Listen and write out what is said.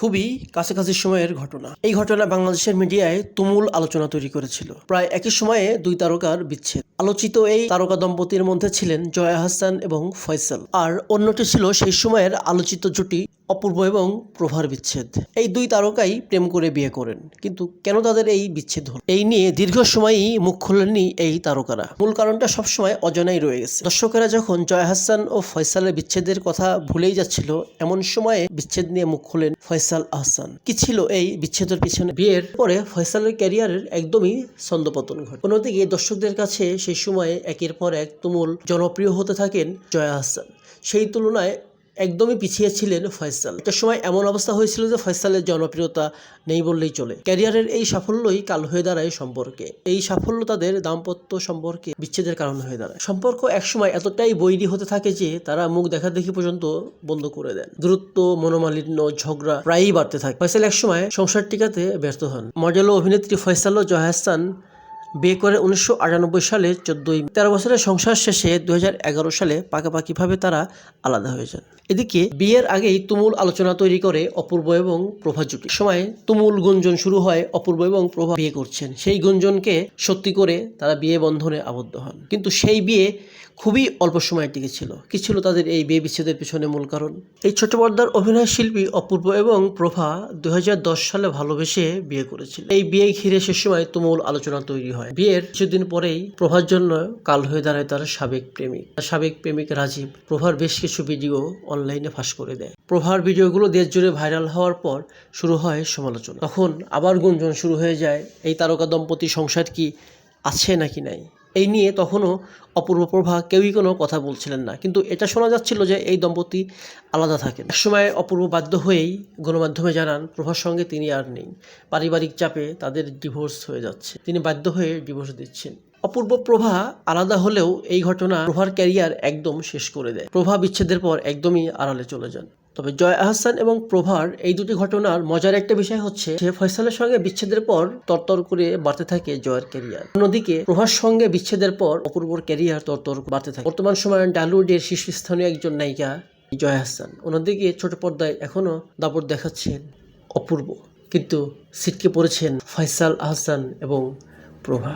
খুবই কাছাকাছি সময়ের ঘটনা। এই ঘটনা বাংলাদেশের মিডিয়ায় তুমুল আলোচনা তৈরি করেছিল। প্রায় একই সময়ে দুই তারকার বিচ্ছেদ। আলোচিত এই তারকা দম্পতির মধ্যে ছিলেন জয়া হাসান এবং ফয়সাল। আর অন্যটি ছিল সেই সময়ের আলোচিত জুটি অপূর্ব এবং প্রভার বিচ্ছেদ। এই দুই তারকাই প্রেম করে বিয়ে করেন। কিন্তু কেন তাদের এই বিচ্ছেদ হল? এই নিয়ে দীর্ঘ সময়ই মুখ খোলেননি এই তারকারা। মূল কারণটা সবসময় অজানাই রয়ে গেছে। দর্শকেরা যখন জয়া হাসান ও ফয়সালের বিচ্ছেদের কথা ভুলেই যাচ্ছিল, এমন সময়ে বিচ্ছেদ নিয়ে মুখ খোলেন ফয়সাল। আহসান। কি ছিল এই বিচ্ছেদের পিছনে? বিয়ের পরে ফয়সালের ক্যারিয়ারের একদমই ছন্দপতন ঘটে। অন্যদিকে দর্শকদের কাছে সেই সময়ে একের পর এক তুমুল জনপ্রিয় হতে থাকেন জয়া আহসান। সেই তুলনায় একদমই পিছিয়ে ছিলেন ফয়সাল। একটা সময় এমন অবস্থা হয়েছিল যে ফয়সালের জনপ্রিয়তা নেই বললেই চলে। ক্যারিয়ারের এই সাফল্যই কাল হয়ে দাঁড়ায় সম্পর্কে। এই সাফল্য তাদের দাম্পত্য সম্পর্কে বিচ্ছেদের কারণ হয়ে দাঁড়ায়। সম্পর্ক একসময় এতটাই বৈরী হতে থাকে যে তারা মুখ দেখা দেখি পর্যন্ত বন্ধ করে দেন। দূরত্ব, মনোমালিন্য, ঝগড়া প্রায়ই বাড়তে থাকে। ফয়সাল একসময় সংসার টিকাতে ব্যর্থ হন। মডেল ও অভিনেত্রী ফয়সাল ও জহাস্তান বিয়ে করে উনিশশো আটানব্বই সালে চোদ্দই তেরো বছরের সংসার শেষে দুই হাজার এগারো সালে পাকাপাকিভাবে তারা আলাদা হয়ে যান। এদিকে বিয়ের আগেই তুমুল আলোচনা তৈরি করে অপূর্ব এবং প্রভা জুটি। সময় তুমুল গুঞ্জন শুরু হয় অপূর্ব এবং প্রভা বিয়ে করছেন। সেই গুঞ্জনকে সত্যি করে তারা বিয়ে বন্ধনে আবদ্ধ হন। কিন্তু সেই বিয়ে খুবই অল্প সময়ের টিকে ছিল। কি ছিল তাদের এই বিয়ে বিচ্ছেদের পিছনে মূল কারণ? এই ছোট পর্দার অভিনয় শিল্পী অপূর্ব এবং প্রভা দুই হাজার দশ সালে ভালোবেসে বিয়ে করেছিল এই বিয়ে ঘিরে সে সময় তুমুল আলোচনা তৈরি হয়। বিয়ের কিছুদিন পরেই প্রভার জন্য কাল হয়ে দাঁড়ায় তার সাবেক প্রেমিক। তার সাবেক প্রেমিক রাজীব প্রভার বেশ কিছু ভিডিও অনলাইনে ফাঁস করে দেয়। প্রভার ভিডিওগুলো দেশ জুড়ে ভাইরাল হওয়ার পর শুরু হয় সমালোচনা। তখন আবার গুঞ্জন শুরু হয়ে যায়, এই তারকা দম্পতি সংসার কি আছে নাকি নাই? এই নিয়ে তখনও অপূর্ব প্রভা কেউই কোনো কথা বলছিলেন না। কিন্তু এটা শোনা যাচ্ছিল যে এই দম্পতি আলাদা থাকেন। একসময় অপূর্ব বাধ্য হয়েই গণমাধ্যমে জানান, প্রভার সঙ্গে তিনি আর নেই। পারিবারিক চাপে তাদের ডিভোর্স হয়ে যাচ্ছে। তিনি বাধ্য হয়ে ডিভোর্স দিচ্ছেন। অপূর্ব প্রভা আলাদা হলেও এই ঘটনা প্রভার ক্যারিয়ার একদম শেষ করে দেয়। প্রভা বিচ্ছেদের পর একদমই আড়ালে চলে যান। তবে জয় আহসান এবং প্রভার এই দুটি ঘটনার মজার একটা বিষয় হচ্ছে যে ফয়সালের সঙ্গে বিচ্ছেদের পর তরতর করে বাড়তে থাকে জয়ের ক্যারিয়ার। অন্যদিকে, প্রভার সঙ্গে বিচ্ছেদের পর অপূর্বর ক্যারিয়ার তরতর বাড়তে থাকে। বর্তমান সময়ে ডালিউডের শীর্ষস্থানীয় একজন নায়িকা জয় আহসান। অন্যদিকে, ছোট পর্দায় এখনও দাপট দেখাচ্ছেন অপূর্ব। কিন্তু সিটকে পড়েছেন ফয়সাল আহসান এবং প্রভা